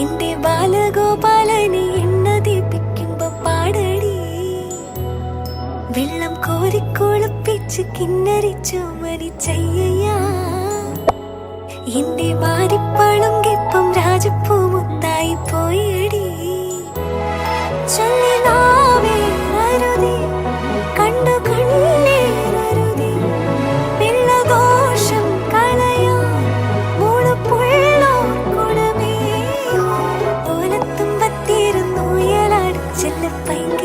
എന്റെ ബാലഗോപാലനെ എണ്ണ പാടടി. വെള്ളം കോരിക്കൊളുപ്പിച്ച് കിന്നരിച്ചു മരിച്ചയ്യ എന്റെ കെപ്പം சின்ன பையன்